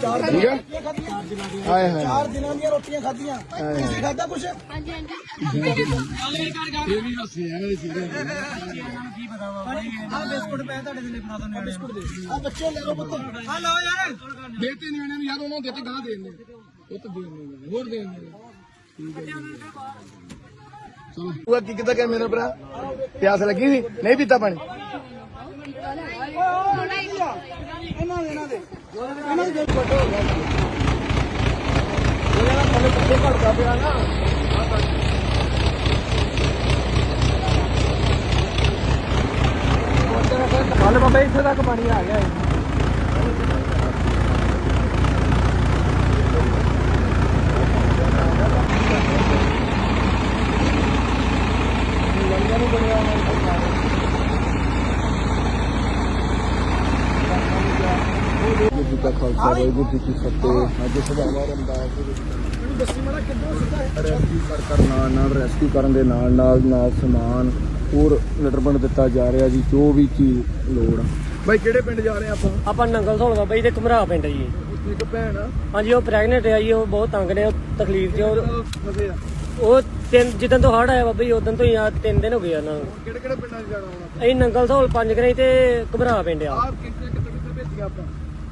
ਚਾਰ ਠੀਕ ਹੈ ਰੋਟੀਆਂ ਖਾਧੀਆਂ ਹਾਏ ਹਾਏ ਚਾਰ ਦਿਨਾਂ ਦੀਆਂ ਰੋਟੀਆਂ ਖਾਧੀਆਂ ਤੁਸੀਂ ਖਾਧਾ ਕੁਛ ਹਾਂਜੀ ਹਾਂਜੀ ਇਹ ਵੀ ਹੱਸੇ ਆ ਇਹਦੇ ਸਿਰੇ ਆ ਬਿਸਕੁਟ ਪਏ ਤੁਹਾਡੇ ਦਿਲੇ ਬਣਾ ਦੋ ਬਿਸਕੁਟ ਦੇ ਆ ਬੱਚੇ ਲੈ ਲਓ ਪੁੱਤ ਆ ਲਓ ਯਾਰ ਦੇਤੇ ਨਹੀਂ ਉਹਨੇ ਯਾਰ ਉਹਨਾਂ ਨੂੰ ਦਿੱਤੇ ਗਾਂ ਦੇਣ ਨੇ ਉਹ ਤਾਂ ਦੇਣ ਨੇ ਹੋਰ ਦੇਣ ਨੇ ਠੀਕ ਹੈ ਜੀ ਚਲੋ ਉਹ ਕੀ ਕਿੱਦਾਂ ਕਿ ਮੇਰਾ ਭਰਾ ਪਿਆਸ ਲੱਗੀ ਸੀ ਨਹੀਂ ਪੀਤਾ ਪਾਣੀ ਇਹਨਾਂ ਦੇ ਇਹਨਾਂ ਦੇ ਇਹਨਾਂ ਦੇ ਫੋਟੋ ਉਹਨਾਂ ਦਾ ਥੱਲੇ ਕੱਟੇ ਘੜਦਾ ਪਿਆ ਨਾ ਕੱਲ ਬਾਬਾ ਇੱਥੇ ਤੱਕ ਪਾਣੀ ਆ ਗਿਆ ਹੈ ਵਾਹਿਗੁਰੂ ਜੀ ਕਾ ਖਾਲਸਾ ਵਾਹਿਗੁਰੂ ਜੀ ਕੀ ਫਤਿਹ। ਅੱਜ ਸਭਾਵਾਂ ਰਮਦਾਸ ਦੇ ਵਿੱਚ ਮੈਨੂੰ ਦੱਸੀ ਮਾੜਾ ਕਿੱਦਾਂ ਸਿੱਧਾ ਰੈਸਕਿਊ ਕਰ ਕਰ ਨਾਲ ਨਾਲ ਰੈਸਕਿਊ ਕਰਨ ਦੇ ਨਾਲ ਨਾਲ ਨਾਲ ਸਮਾਨ ਹੋਰ ਨਿਰਬੰਧ ਦਿੱਤਾ ਜਾ ਰਿਹਾ ਜੀ ਜੋ ਵੀ ਚੀਜ਼ ਲੋੜ ਆ। ਬਾਈ ਕਿਹੜੇ ਪਿੰਡ ਜਾ ਰਹੇ ਆ ਆਪਾਂ? ਆਪਾਂ ਨੰਗਲ ਧੌਲ ਬਾਬਾ ਜੀ ਦੇ ਘਮਰਾ ਪਿੰਡ ਜੀ। ਇੱਕ ਭੈਣ ਆ। ਹਾਂਜੀ ਉਹ ਪ੍ਰੈਗਨੈਂਟ ਹੈ ਜੀ ਉਹ ਬਹੁਤ ਤੰਗ ਨੇ ਉਹ ਤਕਲੀਫ 'ਚ ਉਹ- ਉਹ ਫਸੇ ਆ? ਉਹ ਤਿੰਨ ਜਿੱਦਣ ਤੋਂ ਹੜ ਆਇਆ ਬਾਬਾ ਜੀ ਉਦੋਂ ਤੋਂ ਹੀ ਆ ਤਿੰਨ ਦਿਨ ਹੋ ਗਏ ਉਹਨਾਂ ਨੂੰ। ਕਿਹੜੇ ਕਿਹੜੇ ਪਿੰਡਾਂ 'ਚ ਜਾਣਾ ਹੋਣਾ? ਅਸੀਂ ਨੰਗਲ ਧੌਲ ਪੰਜ ਗਰੇ ਤੇ ਘਮਰਾ ਪਿੰਡ ਆ। ਆਪ ਕਿੱਥੇ ਕਿੱਥੇ ਕਿੱਥੇ ਭੇਜੀਆਂ ਆਪਾਂ?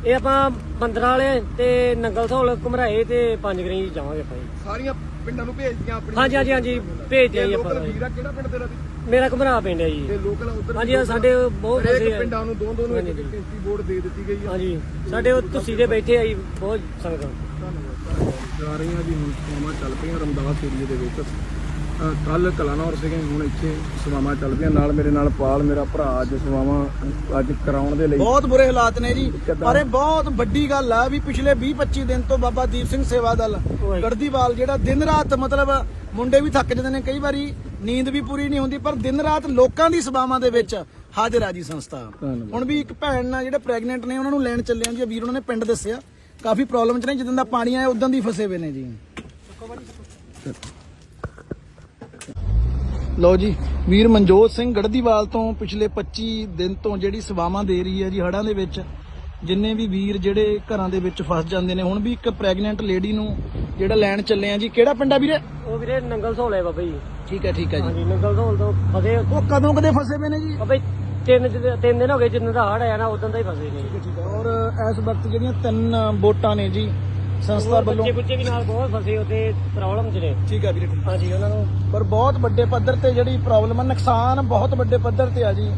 ਇਹ ਆਪਾਂ ਬੰਦਰਾਂ ਵਾਲੇ ਤੇ ਨੰਗਲ ਧੌਲ ਘਮਰਾਏ ਤੇ ਪੰਜ ਗਰੇ ਜਾਵਾਂਗੇ ਆਪਾਂ ਜੀ। ਸਾਰੀਆਂ ਪਿੰਡਾਂ ਨੂੰ ਭੇਜਦੀਆਂ ਆਪਣੀ। ਹਾਂਜੀ ਹਾਂਜੀ ਹਾਂਜੀ ਭੇਜ ਦਿਆ ਜੀ ਆਪਾਂ ਲੋਕਲ ਵੀਰਾ ਕਿਹੜਾ ਪਿੰਡ ਤੇਰਾ ਵੀ? ਮੇਰਾ ਘਮਰਾ ਪਿੰਡ ਹੈ ਜੀ। ਇਹ ਲੋਕਲ ਉਧਰ ਹਾਂਜੀ ਆਹ ਸਾਡੇ ਬਹੁਤ ਹਰੇਕ ਫਸੇ ਆ ਪਿੰਡਾਂ ਨੂੰ ਦੋ ਦੋ ਨੂੰ ਇੱਕ ਬੋਰਡ ਦੇ ਦਿੱਤੀ ਗਈ ਆ। ਹਾਂਜੀ ਸਾਡੇ ਉਹ ਤੁਸੀਂ ਦੇ ਬੈਠੇ ਆ ਜੀ ਬਹੁਤ ਸੰਗਤ। ਧੰਨਵਾਦ ਜਾ ਰਹੀਆਂ ਜੀ ਹੁਣ ਸਵਾਮਾਂ ਚੱਲ ਪਈਆਂ ਰਮਦਾਸ ਏਰੀਏ ਦੇ ਵਿੱਚ। ਕੱਲ ਕਲਾਨੌਰ ਸੀਗੇ ਹੁਣ ਇੱਥੇ ਸਵਾਮਾਂ ਚੱਲ ਪਈਆਂ ਨਾਲ ਮੇਰੇ ਨਾਲ ਪਾਲ ਮੇਰਾ ਭਰਾ ਅੱਜ ਸਵਾਮਾਂ ਅੱਜ ਕਰਾਉਣ ਦੇ ਲਈ ਬਹੁਤ ਬੁਰੇ ਹਾਲਾਤ ਨੇ ਜੀ? ਪਰ ਇਹ ਬਹੁਤ ਵੱਡੀ ਗੱਲ ਆ ਵੀ ਪਿਛਲੇ 20 25 ਦਿਨ ਤੋਂ ਬਾਬਾ ਦੀਪ ਸਿੰਘ ਸੇਵਾ ਦਲ। ਗੜਦੀਵਾਲ ਜਿਹੜਾ ਦਿਨ ਰਾਤ ਮਤਲਬ ਮੁੰਡੇ ਵੀ ਥੱਕ ਜਾਂਦੇ ਨੇ ਕਈ ਵਾਰੀ ਨੀਂਦ ਵੀ ਪੂਰੀ ਨਹੀਂ ਹੁੰਦੀ ਪਰ ਦਿਨ ਰਾਤ ਲੋਕਾਂ ਦੀ ਸੇਵਾਵਾਂ ਦੇ ਵਿੱਚ ਹਾਜ਼ਰ ਆ ਜੀ ਸੰਸਥਾ। ਹੁਣ ਵੀ ਇੱਕ ਭੈਣ ਨਾਲ ਜਿਹੜੇ ਪ੍ਰੈਗਨੈਂਟ ਨੇ ਉਹਨਾਂ ਨੂੰ ਲੈਣ ਚੱਲੇ ਆ ਜੀ ਵੀਰ ਉਹਨਾਂ ਨੇ ਪਿੰਡ ਦੱਸਿਆ ਕਾਫੀ ਪ੍ਰੋਬਲਮ ਚ ਨੇ ਜਦੋਂ ਦਾ ਪਾਣੀ ਆਇਆ ਉਦੋਂ ਦੀ ਫਸੇ ਹੋਏ ਨੇ ਜੀ ਲਓ ਜੀ ਵੀਰ ਮਨਜੋਤ ਸਿੰਘ ਗੜਦੀਵਾਲ ਤੋਂ ਪਿਛਲੇ 25 ਦਿਨ ਤੋਂ ਜਿਹੜੀ ਸੇਵਾਵਾਂ ਦੇ ਰਹੀ ਹੈ ਜੀ ਹੜਾਂ ਦੇ ਵਿੱਚ ਜਿੰਨੇ ਵੀ ਵੀਰ ਜਿਹੜੇ ਘਰਾਂ ਦੇ ਵਿੱਚ ਫਸ ਜਾਂਦੇ ਨੇ ਹੁਣ ਵੀ ਇੱਕ ਪ੍ਰੈਗਨੈਂਟ ਲੇਡੀ ਨੂੰ ਜਿਹੜਾ ਲੈਣ ਚੱਲੇ ਆ ਜੀ ਕਿਹੜਾ ਪਿੰਡ ਆ ਵੀਰੇ? ਉਹ ਵੀਰੇ ਨੰਗਲ ਧੌਲ ਹੈ ਬਾਬਾ ਜੀ। ਠੀਕ ਹੈ ਠੀਕ ਹੈ ਜੀ। ਹਾਂਜੀ ਨੰਗਲ ਧੌਲ ਤੋਂ ਫਸੇ ਉਹ ਕਦੋਂ ਕਦੇ ਫਸੇ ਪਏ ਨੇ ਜੀ? ਬਾਬਾ ਜੀ ਤਿੰਨ ਤਿੰਨ ਦਿਨ ਹੋ ਗਏ ਜਿੰਨਾਂ ਦਾ ਹੜ ਆਇਆ ਨਾ ਉਦੋਂ ਦਾ ਹੀ ਫਸੇ ਨੇ। ਠੀਕ ਹੈ ਔਰ ਇਸ ਵਕਤ ਜਿਹੜੀਆਂ ਤਿੰਨ ਵੋਟਾਂ ਨੇ ਜੀ ਸੰਸਥਾ ਵੱਲੋਂ ਬੱਚੇ ਬੁੱਚੇ ਵੀ ਨਾਲ ਬਹੁਤ ਫਸੇ ਉੱਤੇ ਪ੍ਰੋਬਲਮ ਚ ਨੇ। ਠੀਕ ਹੈ ਵੀਰੇ ਠੀਕ ਹਾਂਜੀ ਉਹਨਾਂ ਨੂੰ ਪਰ ਬਹੁਤ ਵੱਡੇ ਪੱਧਰ ਤੇ ਜਿਹੜੀ ਪ੍ਰੋਬਲਮ ਹੈ ਨੁਕਸਾਨ ਬਹੁਤ ਵੱਡੇ ਪੱਧਰ ਤੇ ਆ ਜੀ।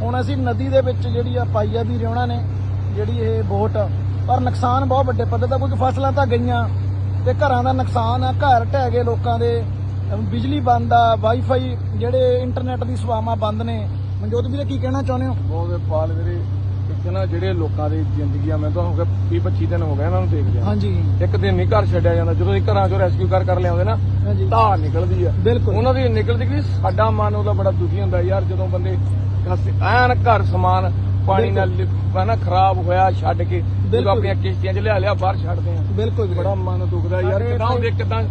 ਹੁਣ ਅਸੀਂ ਨਦੀ ਦੇ ਵਿੱਚ ਜਿਹੜੀ ਆ ਪਾਈ ਆ ਵੀ ਰਿਉਣਾ ਨੇ ਜਿਹੜੀ ਇਹ ਬੋਟ ਪਰ ਨੁਕਸਾਨ ਬਹੁਤ ਵੱਡੇ ਪੱਧਰ ਦਾ ਕਿਉਂਕਿ ਫਸਲਾਂ ਤਾਂ ਗਈਆਂ ਤੇ ਘਰਾਂ ਦਾ ਨੁਕਸਾਨ ਆ ਘਰ ਢਹਿ ਗਏ ਲੋਕਾਂ ਦੇ। ਅਮ ਬਿਜਲੀ ਬੰਦ ਆ ਵਾਈਫਾਈ ਜਿਹੜੇ ਇੰਟਰਨੈਟ ਦੀ ਸੇਵਾਵਾਂ ਬੰਦ ਨੇ। ਮਨਜੋਤ ਵੀਰੇ ਕੀ ਕਹਿਣਾ ਚਾਹੁੰਦੇ ਹੋ? ਬਹੁਤ ਪਾਲ ਵੀਰੇ ਇੱਕ ਨਾ ਜਿਹੜੇ ਲੋਕਾਂ ਦੀ ਜ਼ਿੰਦਗੀ ਆ ਮੈਂ ਤਾਂ ਹੋ ਗਿਆ 20 25 ਦਿਨ ਹੋ ਗਏ ਇਹਨਾਂ ਨੂੰ ਦੇਖਦੇ ਆ। ਹਾਂਜੀ। ਇੱਕ ਦਿਨ ਨਹੀਂ ਘਰ ਛੱਡਿਆ ਜਾਂਦਾ ਜਦੋਂ ਇਹ ਘਰਾਂ ਚੋਂ ਰੈਸਕਿਊ ਕਰ ਕਰ ਲਿਆਉਂਦੇ ਨਾ ਹਾਂਜੀ। ਧਾਰ ਨਿਕਲਦੀ ਆ। ਬਿਲਕੁਲ। ਉਹਨਾਂ ਦੀ ਨਿਕਲਦੀ ਕਿ ਸਾਡਾ ਮਨ ਉਹਦਾ ਬੜਾ ਦੁਖੀ ਹੁੰਦਾ ਯਾਰ ਜਦੋਂ ਬੰਦੇ ਹੱਸ- ਐਨ ਘਰ ਸਮਾਨ ਪਾਣੀ ਨਾਲ ਲਿ- ਨਾ ਖਰਾਬ ਹੋਇਆ ਛੱਡ ਕੇ ਜਦੋਂ ਬਿਲਕੁਲ। ਆਪਣੀਆਂ ਕਿਸ਼ਤੀਆਂ 'ਚ ਲਿਆ ਲਿਆ ਬਾਹਰ ਛੱਡਦੇ ਆ। ਬਿਲਕੁਲ ਵੀਰੇ। ਬੜਾ ਮਨ ਦੁਖਦਾ ਯਾਰ ਕਿਦਾਂ ਉਹ ਦੇਖ ਕਿਦਾਂ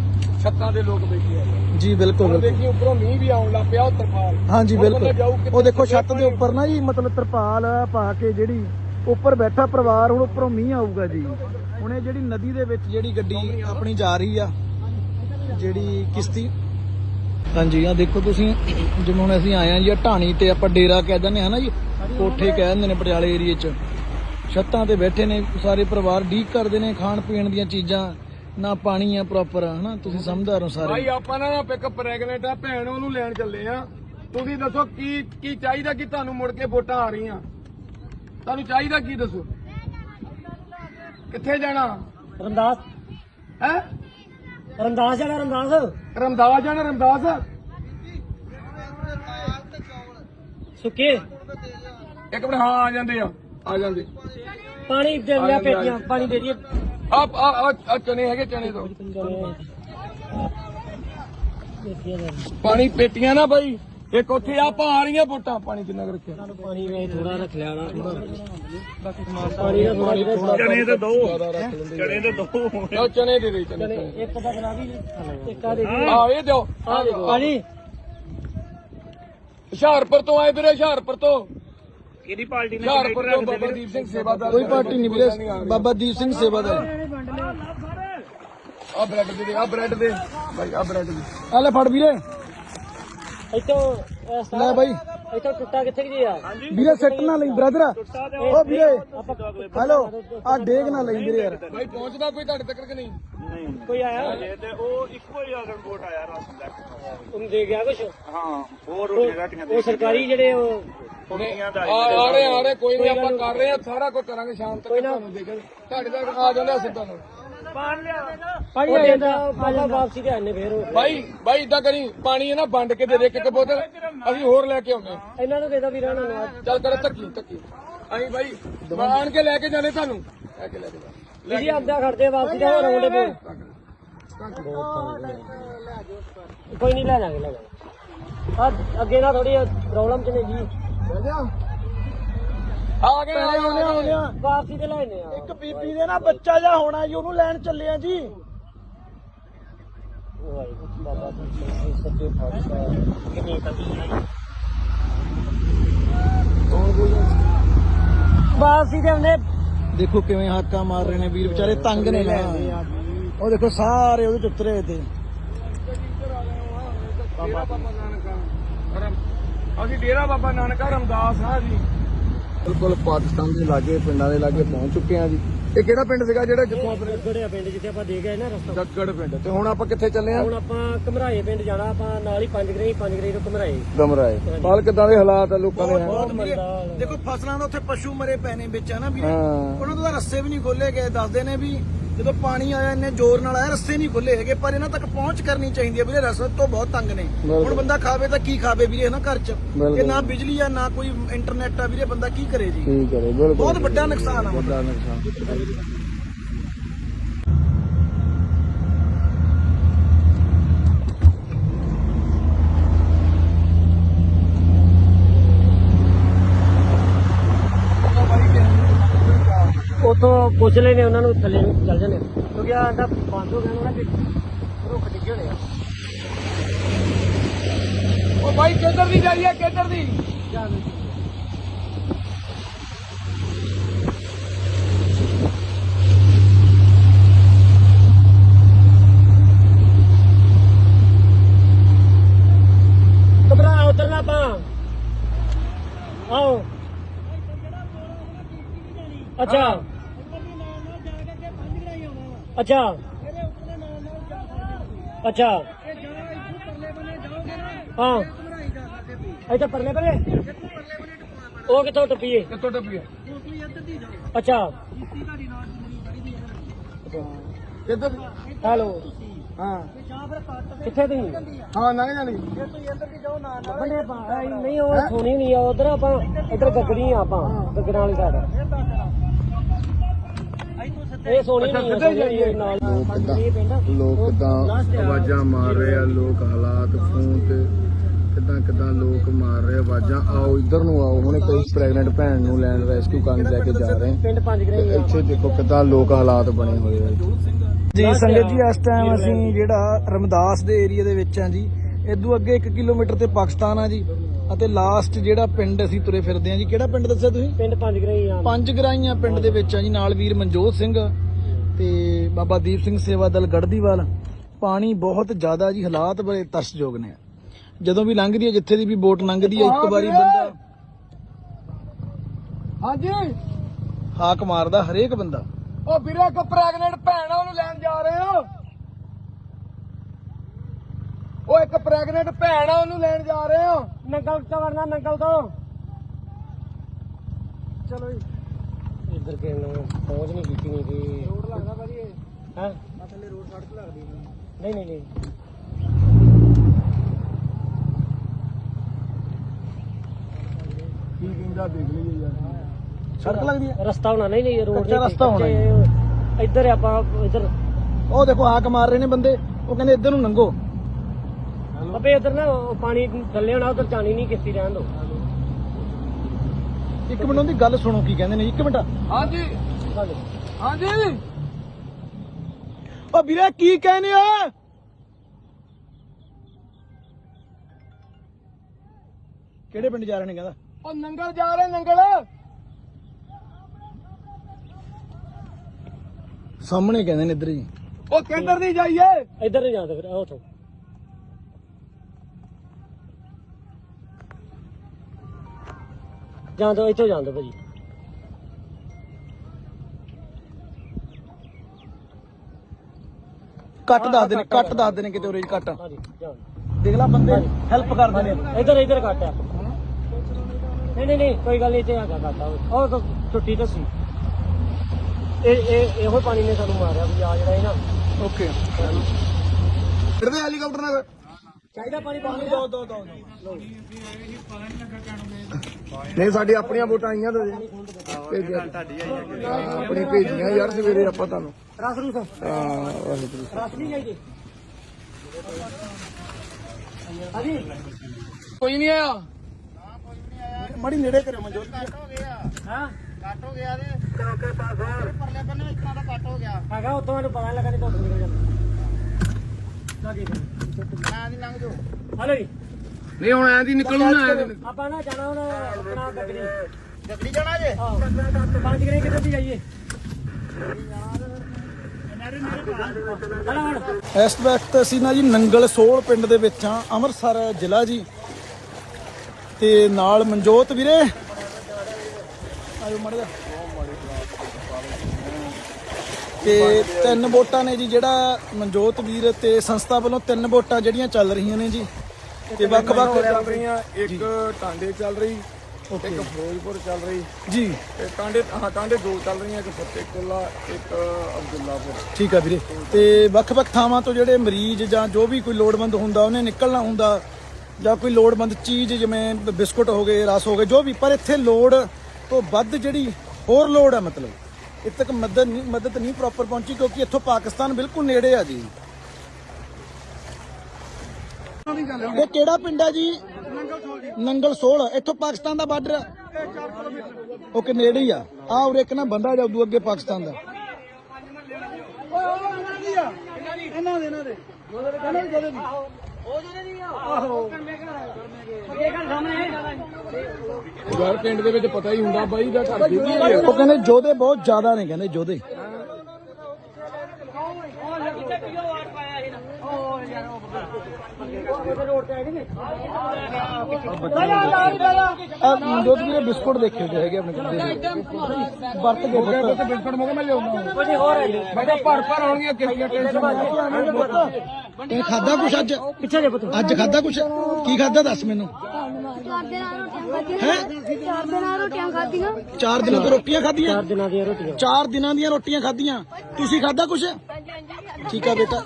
ਛੱਤਾਂ ਦੇ ਲੋਕ ਬੈਠੇ ਆ। ਜੀ ਬਿਲਕੁਲ ਹੁਣ ਬਿਲਕੁਲ। ਦੇਖੀ ਉੱਪਰੋਂ ਮੀਂਹ ਵੀ ਆਉਣ ਲੱਗ ਪਿਆ ਉਹ ਤਰਪਾਲ। ਹਾਂਜੀ ਹੁਣ ਬੰਦਾ ਬਿਲਕੁਲ ਕਿੱਥੇ? ਉਹ ਦੇਖੋ ਛੱਤ ਦੇ ਉੱਪਰ ਨਾ ਜੀ ਮਤਲਬ ਤਰਪਾਲ ਪਾ ਕੇ ਜਿਹੜੀ ਉੱਪਰ ਬੈਠਾ ਪਰਿਵਾਰ ਹੁਣ ਉੱਪਰੋਂ ਮੀਂਹ ਆਊਗਾ ਜੀ। ਹੁਣ ਇਹ ਜਿਹੜੀ ਨਦੀ ਦੇ ਵਿੱਚ ਜਿਹੜੀ ਗੱਡੀ ਆਪਣੀ ਜਾ ਰਹੀ ਆ ਜਿਹੜੀ ਕਿਸ਼ਤੀ। ਹਾਂਜੀ ਆ ਦੇਖੋ ਤੁਸੀਂ ਜਿਵੇਂ ਹੁਣ ਅਸੀਂ ਆਏ ਆ ਜੀ ਆਹ ਢਾਣੀ ਤੇ ਆਪਾਂ ਡੇਰਾ ਕਹਿ ਦਿੰਦੇ ਹਾਂ ਨਾ ਜੀ ਕੋਠੇ ਕਹਿ ਦਿੰਦੇ ਨੇ ਪਟਿਆਲੇ ਏਰੀਏ 'ਚ। ਛੱਤਾਂ ਤੇ ਬੈਠੇ ਨੇ ਸਾਰੇ ਪਰਿਵਾਰ ਡੀਕ ਕਰਦੇ ਨੇ ਖਾਣ ਪੀਣ ਦੀਆਂ ਚੀਜ਼ਾਂ। ਨਾ ਪਾਣੀ ਆ ਪ੍ਰੋਪਰ ਹਨਾ? ਤੁਸੀਂ ਸਮਝਦਾਰ ਹੋ ਸਾਰੇ। ਭਾਈ ਆਪਾਂ ਨਾ ਇੱਕ ਪ੍ਰੈਗਨੈਂਟ ਆ ਭੈਣ ਉਹਨੂੰ ਲੈਣ ਚੱਲੇ ਆ। ਤੁਸੀਂ ਦੱਸੋ ਕੀ ਕੀ ਚਾਹੀਦਾ ਕਿ ਤੁਹਾਨੂੰ ਮੁੜ ਕੇ ਵੋਟਾਂ ਆ ਰਹੀਆਂ? ਤੁਹਾਨੂੰ ਚਾਹੀਦਾ ਕੀ ਦੱਸੋ? ਕਿੱਥੇ ਜਾਣਾ? ਰਮਦਾਸ। ਹੈ? ਰਮਦਾਸ ਜਾਣਾ ਰਮਦਾਸ। ਰਮਦਾਸ ਜਾਣਾ ਰਮਦਾਸ? ਸੁੱਕੇ ਇੱਕ ਮਿੰਟ ਹਾਂ ਆ ਜਾਂਦੇ ਆ। ਆ ਜਾਂਦੇ। ਪਾਣੀ ਦੇ ਲਿਆ ਪੇਟੀਆਂ ਪਾਣੀ ਦੇ ਦਿਏ ਆ ਆ ਆ ਚਨੇ ਹੈਗੇ ਚਨੇ ਦੋ। ਪਾਣੀ ਪੇਟੀਆਂ ਨਾ ਬਾਈ। ਇੱਕ ਉੱਥੇ ਆ ਪਾ ਰਹੀਆਂ ਵੋਟਾਂ ਪਾਣੀ ਕਿੰਨਾ ਰੱਖਿਆ। ਪਾਣੀ ਮੈਂ ਥੋੜਾ ਰੱਖ ਲਿਆ ਨਾ ਪਾਣੀ ਦਾ ਥੋੜਾ ਚਨੇ ਤੇ ਦੋ। ਚਨੇ ਤੇ ਦੋ। ਲਓ ਚਨੇ ਦੇ ਦੇ ਚਨੇ ਇੱਕ ਦਾ ਬਣਾ ਵੀ ਇੱਕ ਆ ਦੇ। ਆ ਇਹ ਦਿਓ। ਪਾਣੀ। ਹੁਸ਼ਿਆਰਪੁਰ ਤੋਂ ਆਏ ਵੀਰੇ ਹੁਸ਼ਿਆਰਪੁਰ ਤੋਂ। ਕਿਹਦੀ ਪਾਰਟੀ ਨੇ ਹੁਸ਼ਿਆਰਪੁਰ ਤੋਂ ਬਾਬਾ ਦੀਪ ਸਿੰਘ ਸੇਵਾਦਾਰ ਕੋਈ ਪਾਰਟੀ ਨਹੀਂ ਵੀਰੇ ਬਾਬਾ ਦੀਪ ਸਿੰਘ ਸੇਵਾਦਾਰ ਆ ਬ੍ਰੈਡ ਦੇ ਦੇ ਆ ਬ੍ਰੈਡ ਦੇ। ਭਾਈ ਆ ਬ੍ਰੈਡ ਦੇ। ਆ ਲੈ ਫੜ ਵੀਰੇ। ਇੱਥੋਂ ਲੈ ਬਾਈ। ਇੱਥੋਂ ਟੁੱਟਾ ਕਿੱਥੇ ਕੁ ਜੀ ਆ ਵੀਰੇ ਸੱਟ ਨਾ ਲਈ ਬ੍ਰਦਰ ਓ ਵੀਰੇ। ਹੈਲੋ ਆ ਡੇਗ ਨਾ ਲਈ ਵੀਰੇ ਯਾਰ। ਭਾਈ ਪਹੁੰਚਦਾ ਕੋਈ ਤੁਹਾਡੇ ਤੱਕ ਕਿ ਨਹੀਂ? ਕੋਈ ਆਇਆ? ਤੇ ਉਹ ਇੱਕੋ ਹੀ ਆਗਣ ਵੋਟ ਆਇਆ ਰਾਸ਼ਨ ਦਾ ਉਹਨੂੰ ਦੇ ਗਿਆ ਕੁਛ? ਹਾਂ ਹੋਰ ਰੋਟੀ ਰਾਟੀਆਂ ਉਹ ਸਰਕਾਰੀ ਜਿਹੜੇ ਉਹ ਕੁੜੀਆਂ ਦਾ ਆ ਆ ਰਹੇ ਆ ਰਹੇ ਕੋਈ ਨਹੀਂ ਆਪਾਂ ਕਰ ਰਹੇ ਆ ਸਾਰਾ ਕੁਝ ਕਰਾਂਗੇ ਸ਼ਾਮ ਤੱਕ ਤੁਹਾਨੂੰ ਦੇ ਕੇ ਤੁਹਾਡੇ ਤੱਕ ਆ ਜਾਂਦੇ ਆ ਸਿੱਧਾ ਨੂੰ। ਪਾਣੀ ਆ ਜਾਂਦਾ ਬਾਬਾ ਵਾਪਸੀ ਤੇ ਆਨੇ ਫੇਰ ਉਹ। ਭਾਈ ਭਾਈ ਇਦਾਂ ਕਰੀ ਪਾਣੀ ਹੈ ਨਾ ਵੰਡ ਕੇ ਦੇ ਦੇ ਇੱਕ ਇੱਕ ਬੋਤਲ ਅਸੀਂ ਹੋਰ ਲੈ ਕੇ ਆਉਂਦੇ ਹਾਂ। ਇਹਨਾਂ ਨੂੰ ਦੇਦਾ ਵੀਰਾਂ ਨੂੰ। ਨਾਲ। ਚੱਲ ਕਰ ਧੱਕੀ ਧੱਕੀ। ਅਸੀਂ ਭਾਈ ਆਣ ਕੇ ਲੈ ਕੇ ਜਾਣੇ ਤੁਹਾਨੂੰ। ਲੈ ਕੇ ਲੈ ਕੇ ਜਾ। ਤੁਸੀਂ ਆਂਦਾ ਖੜਦੇ ਵਾਪਸੀ ਦਾ ਰੌਂਡੇ ਪੋ ਕੋਈ ਨਹੀਂ ਲੈ ਜਾਾਂਗੇ ਲੈ ਜਾਾਂਗੇ। ਆ ਅੱਗੇ ਨਾ ਥੋੜੀ ਪ੍ਰੋਬਲਮ ਚ ਨੇ ਜੀ। ਆ ਗਏ ਆ ਗਏ, ਆ ਗਏ, ਆ ਗਏ ਵਾਪਸੀ ਤੇ ਲੈਣੇ ਆ। ਇੱਕ ਬੀਬੀ ਦੇ ਨਾ ਬੱਚਾ ਜਾ ਹੋਣਾ ਜੀ ਉਹਨੂੰ ਲੈਣ ਚੱਲੇ ਆ ਜੀ। ਵਾਹਿਗੁਰੂ ਬਾਬਾ ਜੀ ਸਿੰਘ ਸੱਚੇ ਪਾਤਸ਼ਾਹ ਕਿੰਨੀ ਤਬੀਅਤ ਵਾਪਸੀ ਤੇ ਉਹਨੇ ਦੇਖੋ ਕਿਵੇਂ ਹਾਕਾ ਮਾਰ ਰਹੇ ਨੇ ਵੀਰ ਵਿਚਾਰੇ ਤੰਗ ਨੇ ਨਾ। ਉਹ ਦੇਖੋ ਸਾਰੇ ਉਹਦੇ ਚ ਉਤਰੇ ਹੋਏ ਤੇ। ਬਾਬਾ ਨਾਨਕ ਅਸੀਂ ਡੇਰਾ ਬਾਬਾ ਨਾਨਕ ਰਮਦਾਸ ਆ ਜੀ। ਬਿਲਕੁਲ ਪਾਕਿਸਤਾਨ ਦੇ ਲਾਗੇ ਪਿੰਡਾਂ ਦੇ ਲਾਗੇ ਪਹੁੰਚ ਚੁੱਕੇ ਆ ਜੀ। ਇਹ ਕਿਹੜਾ ਪਿੰਡ ਸੀਗਾ ਜਿਹੜਾ ਜਿੱਥੋਂ ਆਪਣੇ ਗੜਿਆ ਪਿੰਡ ਜਿੱਥੇ ਆਪਾਂ ਦੇ ਗਏ ਨਾ ਰਸਤਾ। ਜੱਗੜ ਪਿੰਡ। ਤੇ ਹੁਣ ਆਪਾਂ ਕਿੱਥੇ ਚੱਲੇ ਆ ਹੁਣ ਆਪਾਂ ਘਮਰਾਏ ਪਿੰਡ ਜਾਣਾ ਆਪਾਂ ਨਾਲ ਹੀ ਪੰਜ ਗਰੇ ਪੰਜ ਗਰੇ ਤੋਂ ਘਮਰਾਏ। ਗਮਰਾਏ ਹਾਲ ਕਿਦਾਂ ਦੇ ਹਾਲਾਤ ਆ ਲੋਕਾਂ ਦੇ? ਬਹੁਤ ਵੀਰੇ ਦੇਖੋ ਫਸਲਾਂ ਦਾ ਉੱਥੇ ਪਸ਼ੂ ਮਰੇ ਪਏ ਨੇ ਵਿੱਚ ਹਨਾ ਵੀਰੇ? ਹਾਂ। ਉਹਨਾਂ ਤੋਂ ਤਾਂ ਰਸਤੇ ਵੀ ਨਹੀਂ ਖੋਲੇ ਗਏ ਦੱਸਦੇ ਨੇ ਵੀ ਜਦੋਂ ਪਾਣੀ ਆਇਆ ਇੰਨੇ ਜ਼ੋਰ ਨਾਲ ਆਇਆ ਰਸਤੇ ਨਹੀਂ ਖੋਲੇ ਹੈਗੇ ਪਰ ਇਹਨਾਂ ਤੱਕ ਪਹੁੰਚ ਕਰਨੀ ਚਾਹੀਦੀ ਹੈ ਵੀਰੇ ਰਸਤੇ ਤੋਂ ਬਹੁਤ ਤੰਗ ਨੇ। ਹੁਣ ਬੰਦਾ ਖਾਵੇ ਤਾਂ ਕੀ ਖਾਵੇ ਵੀਰੇ ਹਨਾ ਘਰ 'ਚ। ਕਿ ਨਾ ਬਿਜਲੀ ਆ ਨਾ ਕੋਈ ਇੰਟਰਨੈਟ ਆ ਵੀਰੇ ਬੰਦਾ ਕੀ ਕਰੇ ਜੀ? ਬਹੁਤ ਵੱਡਾ ਨੁਕਸਾਨ ਆ। ਵੱਡਾ ਨੁਕਸਾਨ ਉਥੋਂ ਪੁੱਛ ਲੈਨੇ ਉਹਨਾਂ ਨੂੰ ਥੱਲੇ ਨੂੰ ਚੱਲ ਜਾਂਦੇ ਕਿਉਂਕਿ ਆ ਆਂਦਾ ਬੰਦ ਹੋ ਗਿਆ ਨਾ ਕਿ ਰੁੱਖ ਡਿੱਗੇ ਹੋਣੇ ਆ। ਉਹ ਭਾਈ ਕਿੱਧਰ ਦੀ ਜਾਈਏ ਕਿੱਧਰ ਦੀ? ਘਬਰਾ ਉਤਰਨਾ ਆਪਾਂ। ਆਓ। ਅੱਛਾ। ਅੱਛਾ ਅੱਛਾ ਹਾਂ ਇੱਥੇ ਪਰਲੇ ਪਰਲੇ ਉਹ ਕਿੱਥੋਂ ਟੱਪੀਏ ਕਿੱਥੋਂ ਟੱਪੀਏ ਅੱਛਾ ਕਿੱਧਰ ਹੈਲੋ ਹਾਂ ਕਿੱਥੇ ਤੁਸੀਂ ਹਾਂ ਲੰਘ ਜਾਣੀ ਬੰਦੇ ਪਾ ਨਹੀਂ ਉਹ ਸੋਣੀ ਨਹੀਂ ਆ ਉਧਰ ਆਪਾਂ ਇਧਰ ਗੱਗੜੀ ਆ ਆਪਾਂ ਗੱਗੜਾਂ ਵਾਲੀ ਸਾਈਡ ਇਹ ਨਹੀਂ ਨਾਲ। ਲੋਕ ਕਿਦਾਂ? ਆਵਾਜ਼ਾਂ ਮਾਰ ਰਹੇ ਆ ਲੋਕ ਹਾਲਾਤ ਫੋਨ ਤੇ ਕਿਦਾਂ ਕਿਦਾਂ ਲੋਕ ਮਾਰ ਰਹੇ ਆ ਆਵਾਜ਼ਾਂ? ਆਓ ਇੱਧਰ ਨੂੰ ਆਓ। ਹੁਣੇ ਕਈ ਪ੍ਰੈਗਨੈਂਟ ਭੈਣ ਨੂੰ ਲੈਣ ਰੈਸਕਿਊ ਕਰਨ ਲੈ ਕੇ ਜਾ ਰਹੇ। ਪਿੰਡ ਪੰਜ ਆ। ਗਰੇ ਇੱਥੇ ਦੇਖੋ ਕਿਦਾਂ ਲੋਕ ਹਾਲਾਤ ਬਣੇ ਹੋਏ ਆ। ਜੀ ਸੰਗਤ ਜੀ ਇਸ ਟਾਈਮ ਅਸੀਂ ਜਿਹੜਾ ਰਮਦਾਸ ਦੇ ਏਰੀਆ ਦੇ ਵਿੱਚ ਆ ਜੀ ਇਦੋਂ ਅੱਗੇ 1 ਕਿਲੋਮੀਟਰ ਤੇ ਪਾਕਿਸਤਾਨ ਆ ਜੀ। ਅਤੇ ਲਾਸਟ ਜਿਹੜਾ ਪਿੰਡ ਅਸੀਂ ਤੁਰੇ ਫਿਰਦੇ ਆ ਜੀ ਕਿਹੜਾ ਪਿੰਡ ਦੱਸਿਆ ਤੁਸੀਂ? ਪਿੰਡ ਪੰਜ ਗਰੇ ਆ ਪੰਜ ਗਰਾਈਆਂ ਪਿੰਡ ਦੇ ਵਿੱਚ ਆ ਜੀ ਨਾਲ ਵੀਰ ਮਨਜੋਤ ਸਿੰਘ ਤੇ ਬਾਬਾ ਦੀਪ ਸਿੰਘ ਸੇਵਾ ਦਲ ਗੜਦੀਵਾਲ। ਪਾਣੀ ਬਹੁਤ ਜ਼ਿਆਦਾ ਜੀ ਹਾਲਾਤ ਬੜੇ ਤਰਸਯੋਗ ਨੇ। ਜਦੋਂ ਵੀ ਲੰਘਦੀ ਹੈ ਜਿੱਥੇ ਦੀ ਵੀ ਬੋਟ ਲੰਘਦੀ ਹੈ ਇੱਕ ਵਾਰੀ ਬੰਦਾ ਹਾਂਜੀ। ਹਾਕ ਮਾਰਦਾ ਹਰੇਕ ਬੰਦਾ। ਉਹ ਵੀਰੇ ਕੋ ਪ੍ਰੈਗਨੈਂਟ ਭੈਣ ਆ ਉਹਨੂੰ ਲੈਣ ਜਾ ਰਹੇ ਆ ਉਹ ਇੱਕ ਪ੍ਰੈਗਨੈਂਟ ਭੈਣ ਆ ਉਹਨੂੰ ਲੈਣ ਜਾ ਰਹੇ ਆ ਨੰਗਲ ਤੋਂ ਵਰਨਾ ਨੰਗਲ ਤੋਂ? ਚਲੋ ਜੀ। ਇੱਧਰ ਕੇ ਨੂੰ ਪਹੁੰਚ ਨਹੀਂ ਕੀਤੀ ਨਹੀਂ ਕਿ ਰੋਡ ਲੱਗਦਾ ਭਾਜੀ ਇਹ। ਹਾਂ? ਥੱਲੇ ਰੋਡ ਸੜਕ ਲੱਗਦੀ ਨਹੀਂ ਨਹੀਂ ਨਹੀਂ। ਕੀ ਕਹਿੰਦਾ ਦੇਖ ਲਈਏ ਯਾਰ। ਸੜਕ ਲੱਗਦੀ ਹੈ? ਰਸਤਾ ਹੋਣਾ ਨਹੀਂ ਨਹੀਂ ਰੋਡ ਨਹੀਂ ਰਸਤਾ ਹੋਣਾ ਇੱਧਰ ਆਪਾਂ ਇੱਧਰ। ਉਹ ਦੇਖੋ ਹਾਕ ਮਾਰ ਰਹੇ ਨੇ ਬੰਦੇ। ਉਹ ਕਹਿੰਦੇ ਇੱਧਰ ਨੂੰ ਲੰਘੋ ਅੱਬੇ ਇੱਧਰ ਨਾ ਉਹ ਪਾਣੀ ਥੱਲੇ ਹੋਣਾ ਉਧਰ ਜਾਣੀ ਨਹੀਂ ਕਿਸ਼ਤੀ ਰਹਿਣ ਦੋ। ਇੱਕ ਮਿੰਟ ਉਹਦੀ ਗੱਲ ਸੁਣੋ ਕੀ ਕਹਿੰਦੇ ਨੇ ਇੱਕ ਮਿੰਟ। ਹਾਂਜੀ। ਹਾਂਜੀ। ਉਹ ਵੀਰੇ ਕੀ ਕਹਿੰਦੇ ਆ ਕਿਹੜੇ ਪਿੰਡ ਜਾ ਰਹੇ ਨੇ ਕਹਿੰਦਾ? ਉਹ ਨੰਗਲ ਜਾ ਰਹੇ ਨੰਗਲ। ਸਾਹਮਣੇ ਕਹਿੰਦੇ ਨੇ ਇੱਧਰ ਜੀ। ਉਹ ਕੇਂਦਰ ਦੀ ਜਾਈਏ। ਇੱਧਰ ਨਹੀਂ ਜਾਂਦਾ ਫਿਰ ਆਹ ਉੱਥੋਂ। ਜਾਂ ਦੋ ਇੱਥੋਂ ਜਾਂਦਾ ਭਾਜੀ। ਕੱਟ ਦੱਸਦੇ ਨੇ ਕੱਟ ਦੱਸਦੇ ਨੇ ਕਿਤੇ ਉਰੇ ਕੱਟ। ਹਾਂਜੀ ਜਾਣ ਦੇਖ ਲੈ ਬੰਦੇ ਹੈਲਪ ਕਰਦੇ ਨੇ ਇੱਧਰ ਇੱਧਰ ਕੱਟ ਆ। ਨਹੀਂ ਨਹੀਂ ਨਹੀਂ ਕੋਈ ਗੱਲ ਨਹੀਂ ਇੱਥੇ ਆਗਾ ਕੱਟ ਆ। ਉਹ ਤਾਂ ਛੁੱਟੀ ਦੱਸੀ? ਇਹ ਇਹ ਇਹੋ ਪਾਣੀ ਨੇ ਸਾਨੂੰ ਮਾਰਿਆ ਵੀ ਆ ਜਿਹੜਾ ਇਹ ਨਾ। ਓਕੇ। ਫਿਰਦੇ ਹੈਲੀਕਾਪਟਰ ਨਾਲ ਚਾਹੀਦਾ ਪਾਣੀ ਪਾਣੀ ਦੋ ਦੋ ਦੋ ਨਹੀਂ ਸਾਡੀ ਆਪਣੀਆਂ ਵੋਟਾਂ ਆਈਆਂ ਤਾਂ ਭੇਜਿਆ ਆਪਣੀ ਭੇਜੀਆਂ ਯਾਰ ਸਵੇਰੇ ਆਪਾਂ ਤੁਹਾਨੂੰ। ਰਸ ਰੂਸ। ਹਾਂ ਰਸ ਨਹੀਂ ਹਾਂਜੀ। ਕੋਈ ਨਹੀਂ ਆਇਆ। ਮੜੀ ਨੇੜੇ ਕਰਿਓ ਮਨਜੋਤ ਹਾਂ ਕੱਟ ਹੋ। ਗਿਆ ਤੇ। ਚੌਕੇ ਪਾਸੇ ਪਰਲੇ ਬੰਨੇ ਇਸ ਤਰ੍ਹਾਂ ਦਾ ਕੱਟ ਹੋ ਗਿਆ। ਹੈਗਾ ਉਤੋਂ ਮੈਨੂੰ ਪਤਾ ਲੱਗਾ ਨਹੀਂ ਧੁੱਪ ਨਿਕਲ ਜਾਂਦਾ ਨਾ ਦੀ ਲੰਘ ਜਾਓ ਹਲੋ ਜੀ ਨਹੀਂ ਹੁਣ ਐਂ ਦੀ ਨਿਕਲੂ ਨਾ ਐਂ ਦੀ ਆਪਾਂ ਨਾ ਜਾਣਾ ਹੁਣ ਆਪਣਾ ਗੱਡੀ ਜਗੜੀ ਜਾਣਾ ਜੇ? ਆਹੋ ਪੰਜ ਗਰੇ ਕਿੱਥੇ ਦੀ ਜਾਈਏ। ਇਸ ਵਕਤ ਅਸੀਂ ਨਾ ਜੀ ਨੰਗਲ ਸੋਲ ਪਿੰਡ ਦੇ ਵਿੱਚ ਆ ਅੰਮ੍ਰਿਤਸਰ ਜ਼ਿਲ੍ਹਾ ਜੀ। ਤੇ ਨਾਲ ਮਨਜੋਤ ਵੀਰੇ। ਆਇਓ ਮੜ ਜਾ ਤੇ ਤਿੰਨ ਵੋਟਾਂ ਨੇ ਜੀ ਜਿਹੜਾ ਮਨਜੋਤ ਵੀਰ ਤੇ ਸੰਸਥਾ ਵੱਲੋਂ ਤਿੰਨ ਵੋਟਾਂ ਜਿਹੜੀਆਂ ਚੱਲ ਰਹੀਆਂ ਨੇ ਜੀ। ਤੇ ਵੱਖ-ਵੱਖ ਚੱਲ ਰਹੀਆਂ ਇੱਕ ਟਾਂਡੇ ਚੱਲ ਰਹੀ ਇੱਕ ਫਿਰੋਜ਼ਪੁਰ ਚੱਲ ਰਹੀ। ਜੀ। ਤੇ ਟਾਂਡੇ ਹਾਂ ਟਾਂਡੇ ਦੋ ਚੱਲ ਰਹੀਆਂ ਇੱਕ ਫਤਿਹਕੁੱਲਾ ਇੱਕ ਅਬਦੁੱਲਾਪੁਰ। ਠੀਕ ਆ ਵੀਰੇ। ਤੇ ਵੱਖ-ਵੱਖ ਥਾਵਾਂ ਤੋਂ ਜਿਹੜੇ ਮਰੀਜ਼ ਜਾਂ ਜੋ ਵੀ ਕੋਈ ਲੋੜਵੰਦ ਹੁੰਦਾ ਉਹਨੇ ਨਿਕਲਣਾ ਹੁੰਦਾ ਜਾਂ ਕੋਈ ਲੋੜਵੰਦ ਚੀਜ਼ ਜਿਵੇਂ ਬਿਸਕੁਟ ਹੋ ਗਏ ਰਸ ਹੋ ਗਏ ਜੋ ਵੀ ਪਰ ਇੱਥੇ ਲੋੜ ਤੋਂ ਵੱਧ ਜਿਹੜੀ ਹੋਰ ਲੋੜ ਹੈ ਮਤਲਬ ਇੱਥੇ ਤੱਕ ਮਦਦ ਨਹੀਂ ਮਦਦ ਨਹੀਂ ਪ੍ਰੋਪਰ ਪਹੁੰਚੀ ਕਿਉਂਕਿ ਇੱਥੋਂ ਪਾਕਿਸਤਾਨ ਬਿਲਕੁਲ ਨੇੜੇ ਆ ਜੀ। ਇਹ ਕਿਹੜਾ ਪਿੰਡ ਹੈ ਜੀ? ਨੰਗਲ ਸੋਲ ਇੱਥੋਂ ਪਾਕਿਸਤਾਨ ਦਾ ਬਾਰਡਰ ਓਕੇ ਨੇੜੇ ਹੀ ਆ? ਆ ਉਰੇ ਇੱਕ ਨਾ ਬੰਦਾ ਜਾਊ ਅੱਗੇ ਪਾਕਿਸਤਾਨ ਦਾ। ਯਾਰ ਪਿੰਡ ਦੇ ਵਿੱਚ ਪਤਾ ਹੀ ਹੁੰਦਾ ਬਾਈ ਦਾ ਘਰ ਦੀ ਉਹ ਕਹਿੰਦੇ ਜੋਧੇ ਬਹੁਤ ਜ਼ਿਆਦਾ ਨੇ ਕਹਿੰਦੇ ਜੋਧੇ। ਆ ਦੁੱਧ ਵੀਰੇ ਬਿਸਕੁਟ ਦੇਖੇ ਤੇ ਹੈਗੇ ਆਪਣੇ ਕੋਲ ਵਰਤ ਕੇ ਪੁੱਤ ਬਿਸਕੁਟ ਮੋਗਾ ਮੈਂ ਲਿਆਉਂਦਾ ਕੁਝ ਹੋਰ ਹੈ ਮੈਂ ਕਿਹਾ ਭਰ ਭਰ ਆਉਣਗੀਆਂ ਕਿੰਨੀਆਂ ਟੈਨਸ਼ਨ ਇਹ ਖਾਦਾ ਕੁਛ ਅੱਜ ਪਿੱਛੇ ਜੇ ਪੁੱਤ ਅੱਜ ਖਾਦਾ ਕੁਛ ਕੀ ਖਾਦਾ ਦੱਸ ਮੈਨੂੰ ਚਾਰ ਦਿਨਾਂ ਰੋਟੀਆਂ ਖਾਧੀਆਂ ਚਾਰ ਦਿਨਾਂ ਤੋਂ ਰੋਟੀਆਂ ਖਾਧੀਆਂ। ਚਾਰ ਦਿਨਾਂ ਦੀਆਂ ਰੋਟੀਆਂ। ਚਾਰ ਦਿਨਾਂ ਦੀਆਂ ਰੋਟੀਆਂ ਖਾਧੀਆਂ। ਤੁਸੀਂ ਖਾਦਾ ਕੁਛ? ਠੀਕ ਆ ਬੇਟਾ?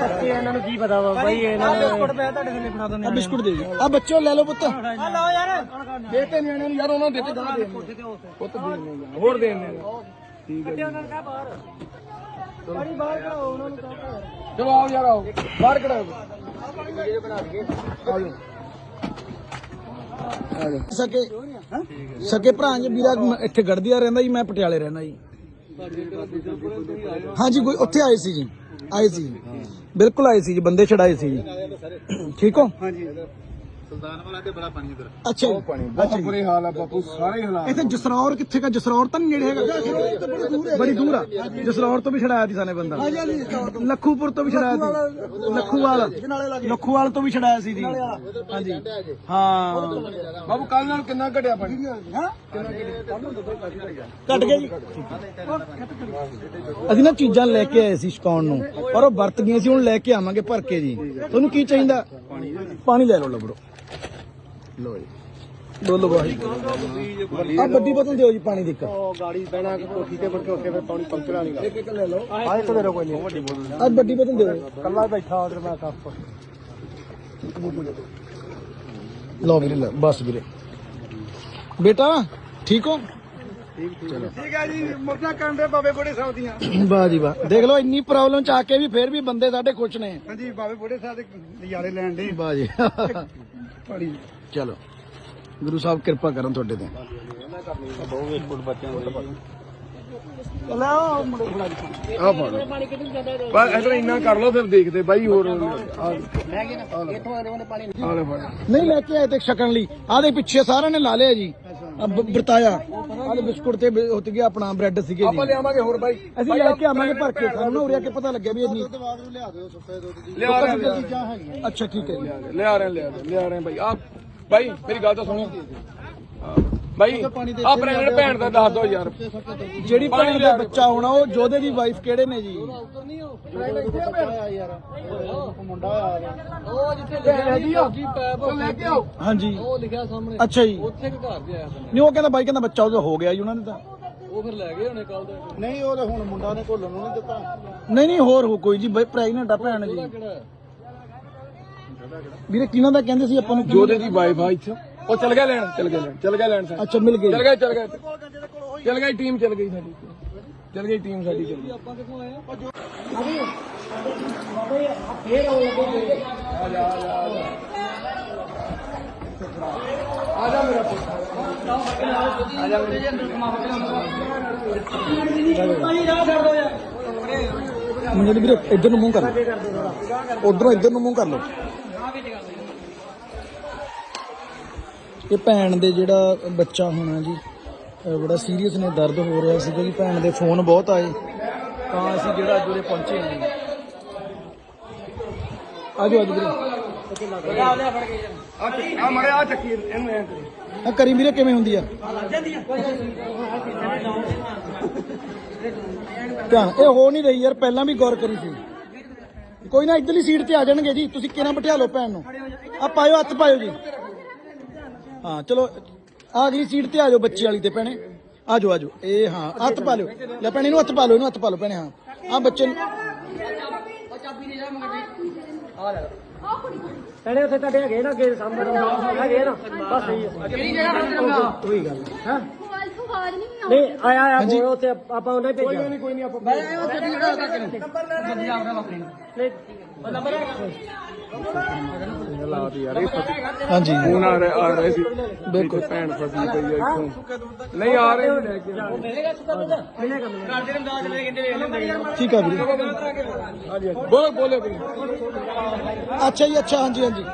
ਬੱਚੇ ਇਹਨਾਂ ਨੂੰ ਕੀ ਪਤਾ ਵਾ ਬਾਈ ਇਹਨਾਂ ਨੂੰ ਆ ਬਿਸਕੁਟ ਦੇ ਦਿਓ। ਆ ਬੱਚੋ ਲੈ ਲਓ ਪੁੱਤ। ਦੇਤੇ ਨਿਆਣਿਆਂ ਨੂੰ ਯਾਰ ਉਹਨਾਂ ਨੂੰ ਦੇ ਕੇ ਗਾਹ ਦੇ ਪੁੱਤ ਦੇ ਨੇ ਹੋਰ ਦੇ ਨੇ ਠੀਕ ਹੈ ਚਲੋ ਆਓ ਯਾਰ ਆਓ। ਬਾਹਰ ਕਢਾਓ। ਆ ਜਾਓ ਆ ਜਾਓ ਸਕੇ ਸਕੇ ਭਰਾ ਜੀ ਵੀਰਾ ਇੱਥੇ ਗੜਦੀਆ ਰਹਿੰਦਾ ਜੀ ਮੈਂ ਪਟਿਆਲੇ ਰਹਿੰਦਾ ਜੀ। ਹਾਂਜੀ ਕੋਈ ਉੱਥੇ ਆਏ ਸੀ ਜੀ। ਆਏ ਸੀ। ਬਿਲਕੁਲ ਆਏ ਸੀ ਜੀ ਬੰਦੇ ਛੜਾਏ ਸੀ ਜੀ। ਠੀਕ ਹੋ? ਹਾਂਜੀ। ਸੁਲਤਾਨ ਵਾਲਾ ਤੇ ਬੜਾ ਪਾਣੀ ਇਧਰ। ਅੱਛਾ ਜੀ। ਪਾਣੀ ਬਹੁਤ ਬੁਰੇ ਹਾਲ ਆ ਬਾਪੂ ਸਾਰੇ ਹਾਲਾਤ। ਇੱਥੇ ਜਸਰੌਰ ਕਿੱਥੇ ਕਾ ਜਸਰੌਰ ਤਾਂ ਨਹੀਂ ਨੇੜੇ ਹੈਗਾ। ਬੜੀ ਦੂਰ ਆ। ਜਸਰੌਰ ਤੋਂ ਵੀ ਛੜਾਇਆ ਸੀ ਸਾਨੇ ਬੰਦਾ। ਲੱਖੂਪੁਰ ਤੋਂ ਵੀ ਛੜਾਇਆ ਸੀ। ਲੱਖੂਵਾਲ। ਲੱਖੂਵਾਲ ਤੋਂ ਵੀ ਛੜਾਇਆ ਸੀ ਜੀ। ਹਾਂਜੀ। ਹਾਂ। ਬਾਪੂ ਕੱਲ ਨਾਲ ਕਿੰਨਾ ਘਟਿਆ ਪਾਣੀ? ਕੱਟ ਗਿਆ। ਜੀ। ਅਸੀਂ ਨਾ ਚੀਜ਼ਾਂ ਲੈ ਕੇ ਆਏ ਸੀ ਛਕਾਉਣ ਨੂੰ। ਪਰ ਉਹ ਵਰਤ ਗਈਆਂ ਸੀ ਹੁਣ ਲੈ ਕੇ ਆਵਾਂਗੇ ਭਰ ਕੇ ਜੀ। ਤੁਹਾਨੂੰ ਕੀ ਚਾਹੀਦਾ? ਪਾਣੀ ਲੈ ਲਓ ਲਬੜੋ ਲੋ ਜੀ। ਬੋਲੋ ਬਾਈ ਆ ਵੱਡੀ ਬੋਤਲ ਦਿਓ ਜੀ ਪਾਣੀ ਦੀ ਇੱਕ। ਗਾੜੀ ਬਹਿਣਾ ਕੋਠੀ ਤੇ ਮੁੜ ਕੇ ਉੱਥੇ ਫਿਰ ਪਾਣੀ ਪੰਚਰ ਵਾਲੀ ਇੱਕ ਇੱਕ ਲੈ ਲਓ। ਆ ਇੱਕ ਦੇ ਰੋ ਕੋਈ ਨਹੀਂ ਆ ਵੱਡੀ ਬੋਤਲ ਦਿਓ। ਕੱਲਾ ਬੈਠਾ ਉਧਰ ਮੈਂ ਕੱਪ ਲਓ ਵੀਰੇ ਲੈ ਬਸ ਵੀਰੇ। ਬੇਟਾ ਠੀਕ ਹੋ? ਠੀਕ ਹੈ ਜੀ ਮੁਰਦਾ ਕੰਡੇ ਬਾਬੇ ਬੁੜੇ ਸਾਹਿਬ ਦੀਆਂ। ਵਾਹ ਜੀ ਵਾਹ। ਦੇਖ ਲਓ ਇੰਨੀ ਪ੍ਰੋਬਲਮ ਚ ਆ ਕੇ ਵੀ ਫੇਰ ਵੀ ਬੰਦੇ ਸਾਡੇ ਖੁਸ਼ ਨੇ। ਹਾਂਜੀ ਬਾਬੇ ਬੁੜੇ ਸਾਹਿਬ ਦੇ ਨਜ਼ਾਰੇ ਲੈਣ ਦੇ। ਵਾਹ ਜੀ ਚਲੋ। ਗੁਰੂ ਸਾਹਿਬ ਕਿਰਪਾ ਕਰਨ ਤੁਹਾਡੇ ਤੇ। ਉਹ ਮੁੰਡੇ। ਖੜਾ ਜੀ ਆ ਪਾਣੀ ਬਸ ਇਧਰ ਇੰਨਾ ਕਰ ਲਓ ਫਿਰ ਦੇਖਦੇ ਬਾਈ ਹੋਰ। ਆ ਇੱਥੋਂ ਆਨੇ ਉਹਨੇ ਪਾਣੀ ਨਹੀਂ ਲੈ ਕੇ ਆਏ ਤੇ ਛਕਣ ਲਈ। ਆਦੇ ਪਿੱਛੇ ਸਾਰਿਆਂ ਨੇ ਲਾ ਲਿਆ ਜੀ। ਵਰਤਾਇਆ। ਆਦੇ ਬਿਸਕੁਟ ਤੇ ਬ- ਉੱਤ ਗਿਆ ਆਪਣਾ ਬ੍ਰੈਡ ਸੀਗੇ ਆਪਾਂ ਲਿਆਵਾਂਗੇ ਹੋਰ ਬਾਈ। ਅਸੀਂ ਲੈ ਕੇ ਆਵਾਂਗੇ ਭਰ ਕੇ ਸਾਨੂੰ ਨਾ ਉਰੇ ਆ ਕੇ ਪਤਾ ਲੱਗਿਆ ਵੀ ਇੰਨੀ ਲਿਆ ਰਹੇ ਲਿਆ ਅੱਛਾ ਠੀਕ ਹੈ ਜੀ। ਲਿਆ ਰਹੇ ਲਿਆ ਰਹੇ ਲਿਆ ਰਹੇ ਬਾਈ। ਆ ਬਾਈ ਮੇਰੀ ਗੱਲ ਤਾਂ ਸੁਣੋ। ਹਾਂ। ਬਾਈ ਆ ਪ੍ਰੈਗਨੈਂਟ ਭੈਣ ਦਾ ਦੱਸ ਦਿਓ ਯਾਰ। ਜਿਹੜੀ ਭੈਣ ਦਾ ਬੱਚਾ ਹੋਣਾ ਉਹ ਜੋਧੇ ਦੀ ਵਾਈਫ ਕਿਹੜੇ ਨੇ ਜੀ? ਲੈ ਕੇ ਆਓ ਹਾਂਜੀ। ਉਹ ਲਿਖਿਆ ਸਾਹਮਣੇ ਅੱਛਾ ਜੀ। ਉੱਥੇ ਕਿ ਘਰ ਦੇ ਆਇਆ ਨਹੀਂ ਉਹ ਕਹਿੰਦਾ ਬਾਈ ਕਹਿੰਦਾ ਬੱਚਾ ਉਹਦਾ ਹੋ ਗਿਆ ਜੀ ਉਹਨਾਂ ਨੇ ਤਾਂ। ਉਹ ਫਿਰ ਲੈ ਗਏ ਹੋਣੇ ਕੱਲ ਦੇ ਨਹੀਂ ਉਹ ਤਾਂ ਹੁਣ ਮੁੰਡਾ ਨੇ ਘੋਲਣ ਨੂੰ ਨਹੀਂ ਦਿੱਤਾ। ਨਹੀਂ ਨਹੀਂ ਹੋਰ ਹੋ ਕੋਈ ਜੀ ਬਈ ਪ੍ਰੈਗਨੈਂਟ ਆ ਭੈਣ ਜੀ। ਵੀਰੇ ਕਿਹਨਾਂ ਦਾ ਕਹਿੰਦੇ ਸੀ ਆਪਾਂ ਨੂੰ ਜੋਦੇ ਦੀ ਵਾਈਫ ਆ ਇੱਥੇ? ਉਹ ਚਲ ਗਿਆ ਲੈਣ ਚਲ ਗਿਆ ਲੈਣ ਚਲ ਗਿਆ ਲੈਣ ਅੱਛਾ ਮਿਲ ਗਈ। ਚਲ ਗਿਆ ਚਲ ਗਿਆ। ਚਲ ਗਈ ਟੀਮ ਚਲ ਗਈ ਸਾਡੀ। ਚਲ ਗਈ ਟੀਮ ਸਾਡੀ ਚਲ ਗਈ। ਆਪਾਂ ਕਿੱਥੋਂ ਆਏ ਆ ਜਾ ਮੇਰਾ ਪੁੱਤ ਮੁੰਡੇ ਵੀਰੇ ਇੱਧਰ ਨੂੰ ਮੂੰਹ ਕਰ ਉਧਰੋਂ ਇੱਧਰ ਨੂੰ ਮੂੰਹ ਕਰ ਲਓ। ਇਹ ਭੈਣ ਦੇ ਜਿਹੜਾ ਬੱਚਾ ਹੋਣਾ ਜੀ ਬੜਾ ਸੀਰੀਅਸ ਨੇ ਦਰਦ ਹੋ ਰਿਹਾ ਸੀਗਾ ਜੀ ਭੈਣ ਦੇ ਫੋਨ ਬਹੁਤ ਆਏ। ਤਾਂ ਅਸੀਂ ਜਿਹੜਾ ਅੱਜ ਉਰੇ ਪਹੁੰਚੇ ਹਾਂ ਆਜੋ ਆਜੋ ਵੀਰੇ। ਆ ਮੜੇ ਆ ਚੱਕੀ ਇਹਨੂੰ ਐ ਕਰੀ। ਆ ਕਰੀ ਵੀਰੇ ਕਿਵੇਂ ਹੁੰਦੀ ਆ? ਧਿਆਨ ਇਹ ਹੋ ਨਹੀਂ ਰਹੀ ਯਾਰ ਪਹਿਲਾਂ ਵੀ ਗੌਰ ਕਰੀ ਸੀ। ਕੋਈ ਨਾ ਇਧਰਲੀ ਸੀਟ ਤੇ ਆ ਜਾਣਗੇ ਜੀ ਤੁਸੀਂ ਕਿਹਨਾਂ ਬਿਠਾ ਲਓ ਭੈਣ ਨੂੰ। ਆ ਪਾਇਓ ਹੱਥ ਪਾਇਓ ਜੀ। ਹਾਂ ਚਲੋ ਆ ਅਗਲੀ ਸੀਟ ਤੇ ਆ ਜਾਓ ਬੱਚੇ ਵਾਲੀ ਤੇ ਭੈਣੇ। ਆ ਜਾਓ ਆ ਜਾਓ। ਇਹ ਹਾਂ ਹੱਥ ਪਾ ਲਿਓ। ਲੈ ਭੈਣੇ ਇਹਨੂੰ ਹੱਥ ਪਾ ਲਓ ਇਹਨੂੰ ਹੱਥ ਪਾ ਲਓ ਭੈਣੇ ਹਾਂ। ਆ ਬੱਚੇ ਨੂੰ। ਪਹਿਲੇ ਉੱਥੇ ਤੁਹਾਡੇ ਹੈਗੇ ਨਾ ਅੱਗੇ ਸਾਹਮਣੇ। ਹੈਗੇ ਨਾ। ਬਸ ਸਹੀ ਹੈ ਉਹੀ ਗੱਲ ਹਾਂ? ਆਵਾਜ਼ ਨਹੀਂ ਨਹੀਂ ਆਇਆ ਆਇਆ ਫੋਨ ਉੱਥੇ ਆਪਾਂ ਉਹਨੇ ਭੇਜਿਆ। ਕੋਈ ਨਹੀਂ ਕੋਈ ਨਹੀਂ ਆਪਾਂ ਲਾਤੀ ਯਾਰ ਇਹ ਹਾਂਜੀ। ਫੋਨ ਆ ਰਿਹਾ ਆ ਰਿਹਾ ਸੀ। ਬਿਲਕੁਲ। ਭੈਣ ਫਸੀ ਪਈ ਆ ਇੱਥੋਂ। ਨਹੀਂ ਆ ਰਹੇ ਸੀ ਲੈ ਕੇ ਠੀਕ ਆ ਵੀਰੇ। ਹਾਂਜੀ ਹਾਂਜੀ। ਬੋਲੋ ਬੋਲੋ ਅੱਛਾ ਜੀ ਅੱਛਾ ਹਾਂਜੀ ਹਾਂਜੀ।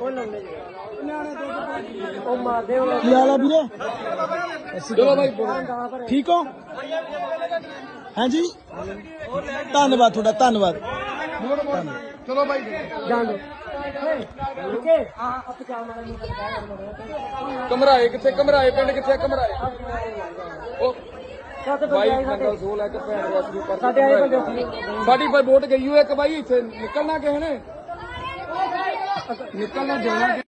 ਉਹ ਮਾਰਦੇ ਕੀ ਹਾਲ ਆ ਵੀਰੇ। ਚਲੋ ਬਾਈ। ਠੀਕ ਹੋ? ਹਾਂਜੀ? ਧੰਨਵਾਦ ਤੁਹਾਡਾ ਧੰਨਵਾਦ। ਚਲੋ ਬਾਈ। ਜਾਣ ਦੋ ਹੈ ਕਮਰਾਏ ਕਿੱਥੇ ਕਮਰਾਏ ਪਿੰਡ ਕਿੱਥੇ ਕਮਰਾਏ? ਉਹ ਬਾਈ ਬੰਦੇ ਆਏ ਸਾਡੇ ਨੰਗਲ ਸੋ ਲੈ ਕੇ ਭੈਣ ਦਾ ਸ਼ੁਰੂ ਕਰ ਸਾਡੇ ਆਏ ਬੰਦੇ ਸਾਡੀ ਪਰ ਵੋਟ ਗਈ ਹੋਈ ਇੱਕ ਬਾਈ ਇੱਥੇ। ਨਿਕਲਣਾ ਕਿਸੇ ਨੇ? ਨਿਕਲਣਾ ਦੇਣਾ